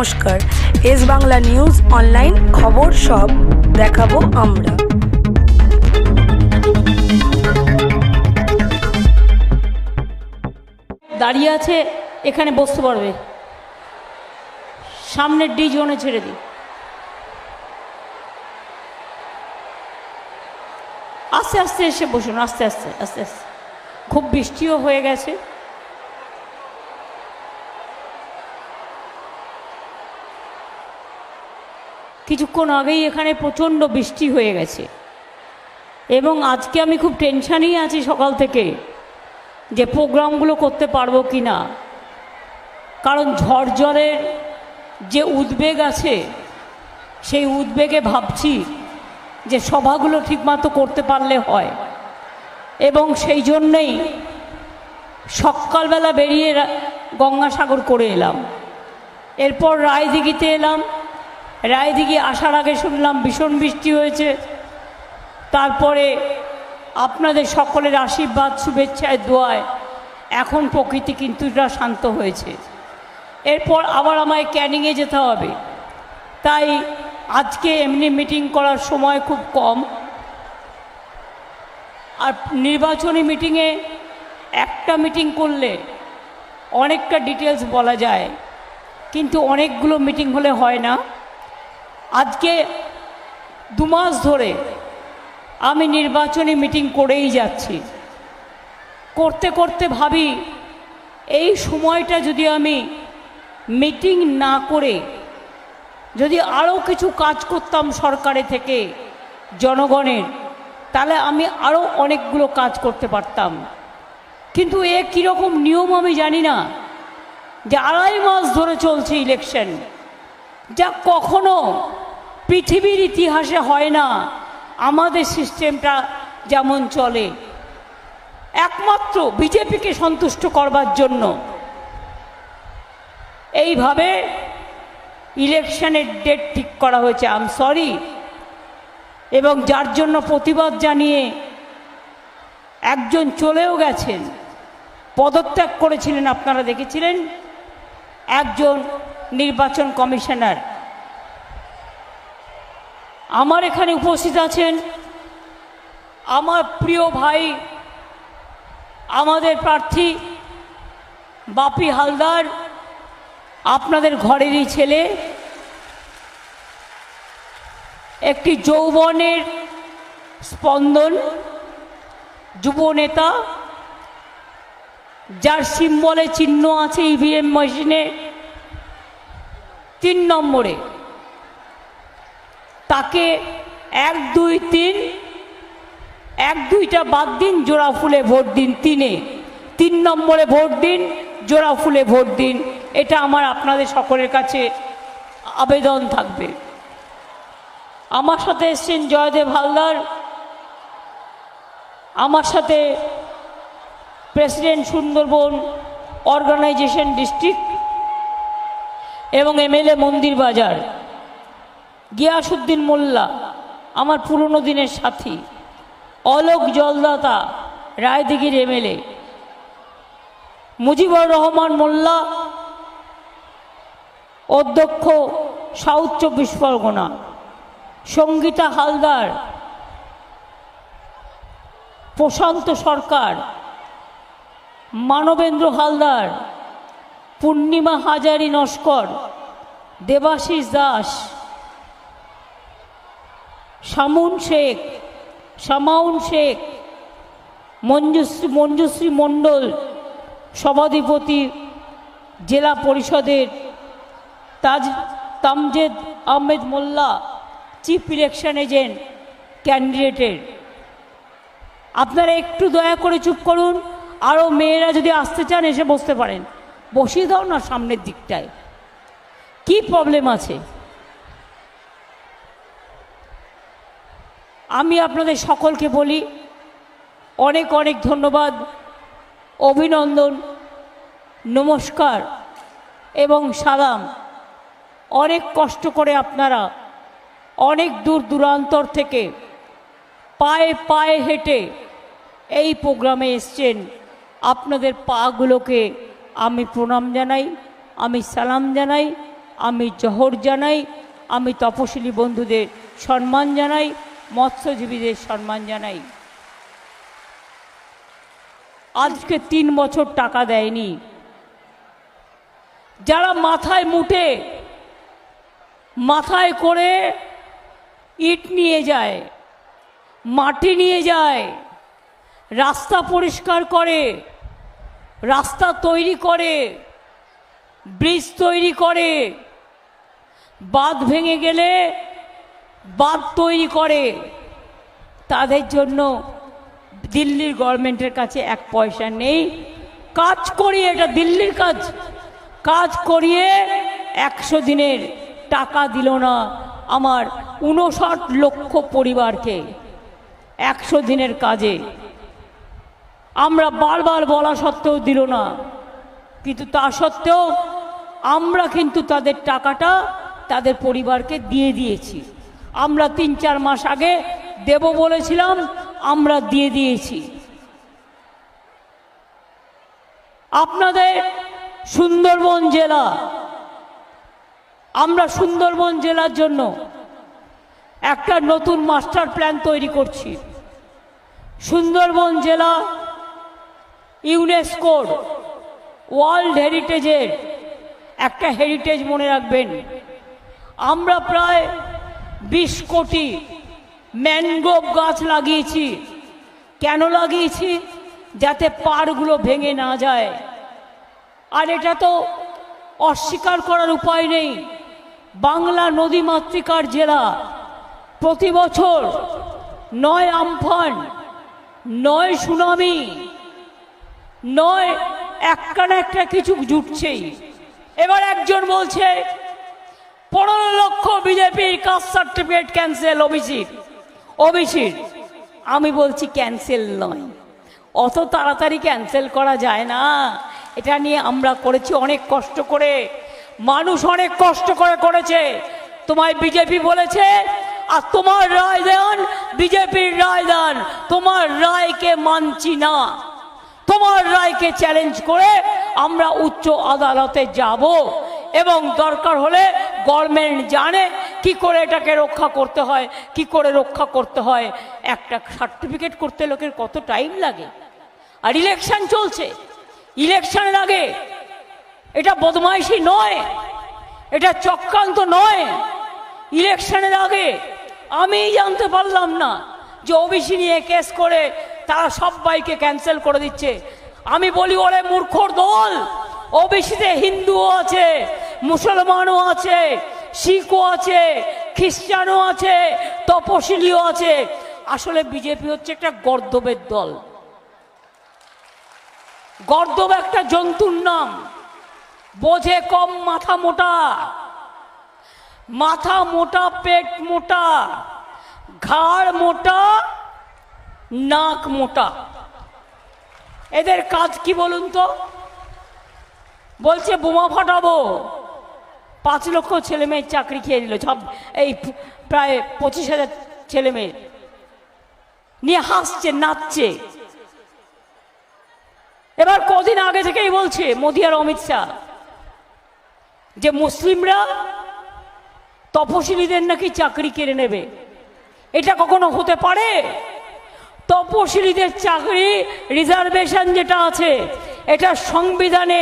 নমস্কার। S Bangla news online খবর সব দেখাবো আমরা। দাঁড়িয়ে আছে, এখানে বসতে পারবে। সামনের ডি জোনে ছেড়ে দিই। আস্তে আস্তে এসে বসুন, আস্তে আস্তে আস্তে আস্তে। খুব বৃষ্টিও হয়ে গেছে। কিছুক্ষণ আগেই এখানে প্রচণ্ড বৃষ্টি হয়ে গেছে। এবং আজকে আমি খুব টেনশানেই আছি সকাল থেকে যে প্রোগ্রামগুলো করতে পারব কি না কারণ ঝড় জলের যে উদ্বেগ আছে, সেই উদ্বেগে ভাবছি যে সভাগুলো ঠিকমতো করতে পারলে হয়। এবং সেই জন্যেই সকালবেলা বেরিয়ে গঙ্গাসাগর করে এলাম। এরপর রায়দিঘিতে এলাম। রায়দিঘি আসার আগে শুনলাম ভীষণ বৃষ্টি হয়েছে। তারপরে আপনাদের সকলের আশীর্বাদ শুভেচ্ছায় দোয়ায় এখন প্রকৃতি কিছুটা শান্ত হয়েছে। এরপর আবার আমায় ক্যানিংয়ে যেতে হবে। তাই আজকে এমনি মিটিং করার সময় খুব কম। আর নির্বাচনী মিটিংয়ে একটা মিটিং করলে অনেকটা ডিটেলস বলা যায়, কিন্তু অনেকগুলো মিটিং হলে হয় না। আজকে দু মাস ধরে আমি নির্বাচনী মিটিং করেই যাচ্ছি। করতে করতে ভাবি, এই সময়টা যদি আমি মিটিং না করে যদি আরও কিছু কাজ করতাম সরকারে থেকে জনগণের, তাহলে আমি আরও অনেকগুলো কাজ করতে পারতাম। কিন্তু এ কীরকম নিয়ম আমি জানি না, যে আড়াই মাস ধরে চলছে ইলেকশন। যা কখনো পৃথিবীর ইতিহাসে হয় না। আমাদের সিস্টেমটা যেমন চলে। একমাত্র বিজেপিকে সন্তুষ্ট করবার জন্য। এইভাবে ইলেকশনের ডেট ঠিক করা হয়েছে। আম সরি এবং যার জন্য প্রতিবাদ জানিয়ে একজন চলেও গেছেন। পদত্যাগ করেছিলেন, আপনারা দেখেছিলেন? একজন নির্বাচন কমিশনার। আমার এখানে উপস্থিত আছেন আমার প্রিয় ভাই, আমাদের প্রার্থী বাপি হালদার, আপনাদের ঘরেরই ছেলে, একটি যৌবনের স্পন্দন যুব নেতা যার সিম্বলে চিহ্ন আছে ইভিএম মেশিনে তিন নম্বরে। তাকে এক, দুই, তিন, এক, দুইটা বাদ দিন, জোড়া ফুলে ভোট দিন তিনে। তিন নম্বরে ভোট দিন, জোড়া ফুলে ভোট দিন। এটা আমার আপনাদের সকলের কাছে আবেদন থাকবে। আমার সাথে এসছেন জয়দেব হালদার। আমার সাথে প্রেসিডেন্ট সুন্দরবন অর্গানাইজেশন ডিস্ট্রিক্ট এবং এমএলএ মন্দির বাজার। গিয়াসুদ্দিন মোল্লা, আমার পুরনো দিনের সাথী, অলোক জলদাতা, রায়দিঘির এমএলএ মুজিবুর রহমান মোল্লা, অধ্যক্ষ, সাউথ চব্বিশ পরগনা। সঙ্গীতা হালদার, প্রশান্ত সরকার, মানবেন্দ্র হালদার, পূর্ণিমা হাজারি নস্কর, দেবাশিস দাস। শামুন শেখ শামাউন শেখ, মঞ্জুশ্রী মঞ্জুশ্রী মণ্ডল, সভাধিপতি, জেলা পরিষদের Taj, Tamjed Ahmed Molla, chief election agent, ক্যান্ডিডেটের। আপনারা একটু দয়া করে চুপ করুন আরও মেয়েরা যদি আসতে চান, এসে বসতে পারেন। বসিয়ে দাও না সামনের দিকটায়। কি প্রবলেম আছে? আমি আপনাদের সকলকে বলি, অনেক অনেক ধন্যবাদ, অভিনন্দন, নমস্কার এবং সালাম। অনেক কষ্ট করে আপনারা অনেক দূর দূরান্তর থেকে পায়ে পায়ে হেঁটে এই প্রোগ্রামে এসছেন। আপনাদের পাগুলোকে আমি প্রণাম জানাই, আমি সালাম জানাই, আমি জহর জানাই, আমি তপশিলি বন্ধুদের সম্মান জানাই মৎস্যজীবীদের সম্মান জানাই, আজকে তিন বছর টাকা দেয়নি। যারা মাথায় মুটে মাথায় করে ইট নিয়ে যায়, মাটি নিয়ে যায়, রাস্তা পরিষ্কার করে, রাস্তা তৈরি করে, ব্রিজ তৈরি করে, বাঁধ ভেঙে গেলে বাঁধ তৈরি করে, তাদের জন্য দিল্লির গভর্নমেন্টের কাছে এক পয়সা নেই। কাজ করিয়ে, এটা দিল্লির কাজ। কাজ করিয়ে একশো দিনের টাকা দিল না আমার উনষাট লক্ষ পরিবারকে একশো দিনের কাজে। আমরা বারবার বলা সত্ত্বেও দিল না, কিন্তু তা সত্ত্বেও আমরা কিন্তু তাদের টাকাটা তাদের পরিবারকে দিয়ে দিয়েছি। আমরা তিন চার মাস আগে দেব বলেছিলাম, আমরা দিয়ে দিয়েছি। আপনাদের সুন্দরবন জেলা, আমরা সুন্দরবন জেলার জন্য একটা নতুন মাস্টার প্ল্যান তৈরি করছি। সুন্দরবন জেলা ইউনেস্কোর ওয়ার্ল্ড হেরিটেজের একটা হেরিটেজ মনে রাখবেন। আমরা প্রায় বিশ কোটি ম্যানগ্রোভ গাছ লাগিয়েছি। কেন লাগিয়েছি? যাতে পাড়গুলো ভেঙে না যায়। আর এটা তো অস্বীকার করার উপায় নেই। বাংলা নদী মাতৃকার জেলা। প্রতি বছর নয় আমফান, নয় সুনামি, নয় একটা না একটা কিছু জুটছেই। এবার একজন বলছে পনেরো লক্ষ বিজেপির কাস্ট সার্টিফিকেট ক্যান্সেল ওবিসির ওবিসির আমি বলছি ক্যান্সেল নয়। অত তাড়াতাড়ি ক্যান্সেল করা যায় না। এটা নিয়ে আমরা করেছি অনেক কষ্ট করে। মানুষ অনেক কষ্ট করে করেছে। তোমায় বিজেপি বলেছে, আর তোমার রায় দেন বিজেপির রায় দেন। তোমার রায়কে মানছি না। তোমার রায়কে চ্যালেঞ্জ করে আমরা উচ্চ আদালতে যাব। এবং দরকার হলে গভর্নমেন্ট জানে কি করে এটাকে রক্ষা করতে হয়, কি করে রক্ষা করতে হয়। একটা সার্টিফিকেট করতে লোকের কত টাইম লাগে। আর ইলেকশন চলছে। ইলেকশনের আগে এটা বদমাইশি নয়, এটা চক্রান্ত নয়। ইলেকশনের আগে আমি জানতে পারলাম না যে ওবিসি নিয়ে কেস করে তারা সবাইকে ক্যান্সেল করে দিচ্ছে। আমি বলি, ওরে মূর্খর দল, ওবিসিতে হিন্দুও আছে মুসলমানও আছে, শিখও আছে, খ্রিস্টানও আছে, তপশিলিও আছে। আসলে বিজেপি হচ্ছে একটা গর্দবের দল। গর্দব একটা জন্তুর নাম। বোঝে কম, মাথা মোটা। মাথা মোটা, পেট মোটা। ঘাড় মোটা, নাক মোটা। এদের কাজ কি বলুন তো? বলছে বোমা ফাটাবো। পাঁচ লক্ষ ছেলে মেয়ের চাকরি খেয়ে দিল সব এই প্রায় পঁচিশ হাজার ছেলে মেয়ে। নিয়ে হাসছে, নাচছে। এবার কদিন আগে থেকেই বলছে মোদি আর অমিত শাহ যে মুসলিমরা তপশিলীদের নাকি চাকরি কেড়ে নেবে। এটা কখনো হতে পারে? তপশিলীদের চাকরি রিজার্ভেশন যেটা আছে, এটা সংবিধানে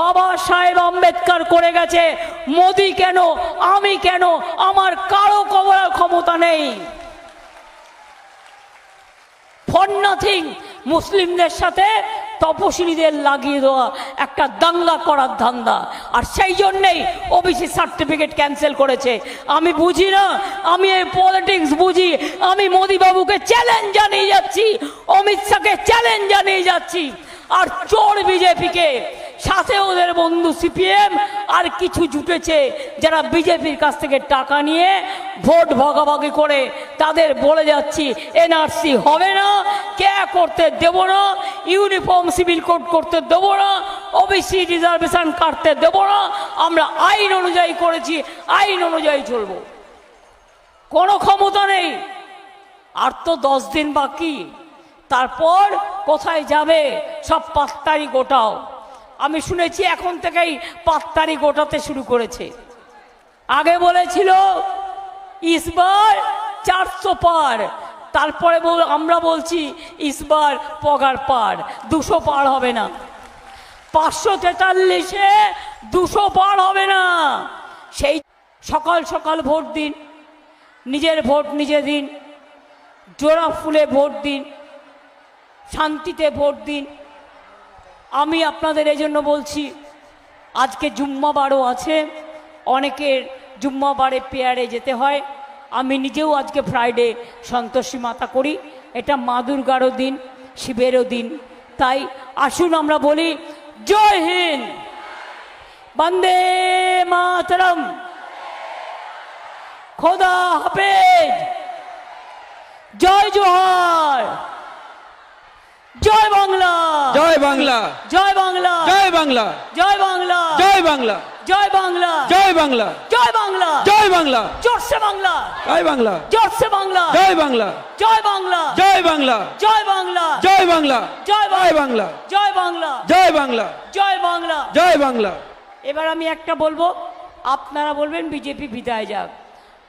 বাবা সাহেব আম্বেদকর করে গেছে মোদি কেন? আমি কেন? আমার কারও কবরার ক্ষমতা নেই। ফর নাথিং মুসলিমদের সাথে তপশিলীদের লাগিয়ে দেওয়া একটা দাঙ্গা করার ধান্দা। আর সেই জন্যেই ওবিসি সার্টিফিকেট ক্যান্সেল করেছে। আমি বুঝি না, আমি এই পলিটিক্স বুঝি, আমি মোদি বাবুকে চ্যালেঞ্জ জানিয়ে যাচ্ছি, অমিত শাহকে চ্যালেঞ্জ জানিয়ে যাচ্ছি। আর চোর বিজেপিকে সাথে ওদের বন্ধু সিপিএম আর কিছু জুটেছে যারা বিজেপির কাছ থেকে টাকা নিয়ে ভোট ভাগাভাগি করে তাদের বলে যাচ্ছি, এনআরসি হবে না, কে করতে দেব না, ইউনিফর্ম সিভিল কোড করতে দেব না, ওবিসি রিজার্ভেশন কাটতে দেব না, আমরা আইন অনুযায়ী করেছি, আইন অনুযায়ী চলবো। কোনো ক্ষমতা নেই। আর তো দশ দিন বাকি। তারপর কোথায় যাবে সব পাত্তারি গোটাও। আমি শুনেছি এখন থেকেই পাত্তারি গোটাতে শুরু করেছে। আগে বলেছিল, ইসবার চারশো পার। তারপরে আমরা বলছি, ইসবার পগার পার। দুশো পার হবে না। পাঁচশো তেতাল্লিশে দুশো পার হবে না। সেই সকাল সকাল ভোট দিন, নিজের ভোট নিজে দিন, জোড়া ফুলে ভোট দিন, শান্তিতে ভোট দিন। আমি আপনাদের এই জন্য বলছি, আজকে জুম্মাবারও আছে, অনেকের জুম্মাবারে পেয়ারে যেতে হয়। আমি নিজেও আজকে ফ্রাইডে সন্তোষী মাতা করি, এটা মা দুর্গারও দিন, শিবেরও দিন। তাই আসুন আমরা বলি, জয় হিন্দ! বন্দে মাতরম! খোদা হাফেজ! জয় জোহার! জয় বাংলা জয় বাংলা জয় বাংলা জয় বাংলা জয় বাংলা জয় বাংলা জয় বাংলা জয় বাংলা জয় বাংলা জয় বাংলা জোরসে বাংলা জয় বাংলা জোরসে বাংলা জয় বাংলা জয় বাংলা জয় বাংলা জয় বাংলা জয় বাংলা জয় জয় বাংলা জয় বাংলা জয় বাংলা জয় বাংলা জয় বাংলা এবার আমি একটা বলব আপনারা বলবেন বিজেপি বিদায় যাক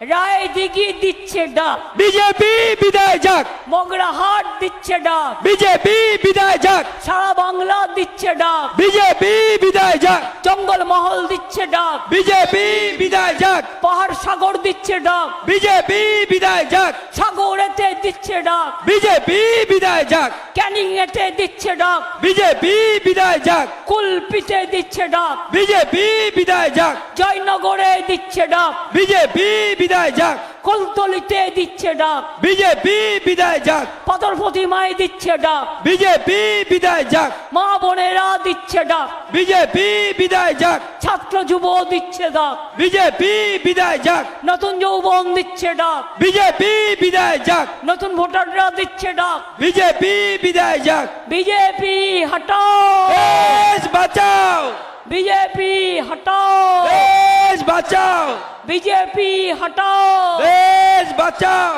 রায় দিঘি দিচ্ছে ডাক। বিজেপি বিদায় যাক। মগরাহাট দিচ্ছে ডাক। বিজেপি বিদায় যাক। সারা বাংলা দিচ্ছে ডাক। বিজেপি বিদায় যাক। জঙ্গল মহল দিচ্ছে ডাক। বিজেপি বিদায় যাক। পাহাড় সাগর দিচ্ছে ডাক। বিজেপি বিদায় যাক। সাগরেতে দিচ্ছে ডাক। বিজেপি বিদায় যাক। ক্যানিং এতে দিচ্ছে ডাক। বিজেপি বিদায় যাক। কুলপিতে দিচ্ছে ডাক। বিজেপি বিদায় যাক। জয়নগরে দিচ্ছে ডাক। বিজেপি বিদায় যাক। কলতলিতে দিচ্ছে ডাক। বিজেপি বিদায় যাক। পাথর প্রতিমায় দিচ্ছে ডাক। বিজেপি বিদায় যাক। মা বোনেরা দিচ্ছে ডাক। বিজেপি বিদায় যাক। ছাত্র যুব দিচ্ছে ডাক। বিজেপি বিদায় যাক। নতুন যৌবন দিচ্ছে ডাক। বিজেপি বিদায় যাক। নতুন ভোটাররা দিচ্ছে ডাক। বিজেপি বিদায় যাক। বিজেপি হটাও। দেশ বাঁচাও। বিজেপি হটাও দেশ বাঁচাও বিজেপি হটাও দেশ বাঁচাও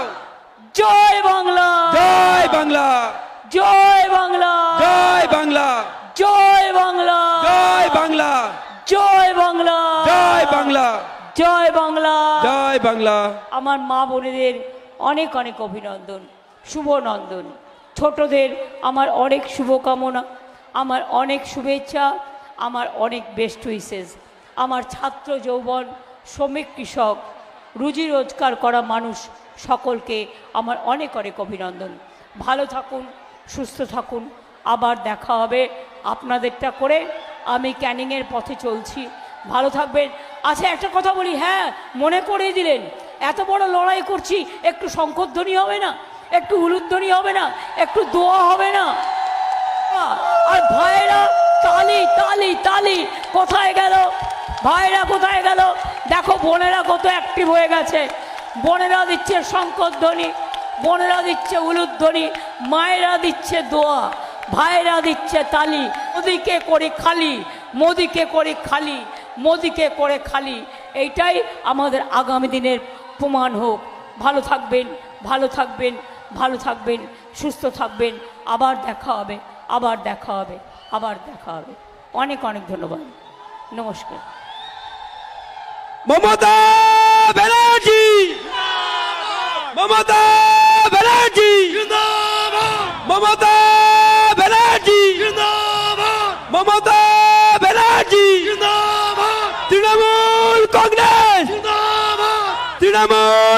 জয় বাংলা জয় বাংলা জয় বাংলা জয় বাংলা জয় বাংলা জয় বাংলা জয় বাংলা জয় বাংলা জয় বাংলা জয় বাংলা আমার মা বোনেদের অনেক অনেক অভিনন্দন শুভনন্দন ছোটদের আমার অনেক শুভকামনা আমার অনেক শুভেচ্ছা আমার অনেক বেস্ট উইসেস আমার ছাত্র যৌবন, শ্রমিক, কৃষক, রুজি রোজগার করা মানুষ সকলকে আমার অনেক অনেক অভিনন্দন। ভালো থাকুন, সুস্থ থাকুন। আবার দেখা হবে আপনাদেরটা করে। আমি ক্যানিংয়ের পথে চলছি। ভালো থাকবেন। আচ্ছা একটা কথা বলি হ্যাঁ মনে করিয়ে দিলেন, এত বড় লড়াই করছি, একটু শঙ্করধ্বনি হবে না? একটু উলুধ্বনি হবে না? একটু দোয়া হবে না? আর ভাইরা তালি তালি তালি কোথায় গেল? ভাইরা কোথায় গেল? দেখো, বোনেরা কত অ্যাক্টিভ হয়ে গেছে। বোনেরা দিচ্ছে শঙ্কর ধ্বনি, বোনেরা দিচ্ছে উলুধ্বনি, মায়েরা দিচ্ছে দোয়া, ভাইরা দিচ্ছে তালি। মোদিকে করে খালি, মোদিকে করে খালি, মোদিকে করে খালি। এইটাই আমাদের আগামী দিনের প্রমাণ হোক। ভালো থাকবেন ভালো থাকবেন ভালো থাকবেন, সুস্থ থাকবেন। আবার দেখা হবে, আবার দেখা হবে। আবার দেখা হবে। অনেক অনেক ধন্যবাদ। নমস্কার। মমতা ব্যানার্জি! মমতা ব্যানার্জি! মমতা ব্যানার্জি! মমতা ব্যানার্জি! তৃণমূল কংগ্রেস! তৃণমূল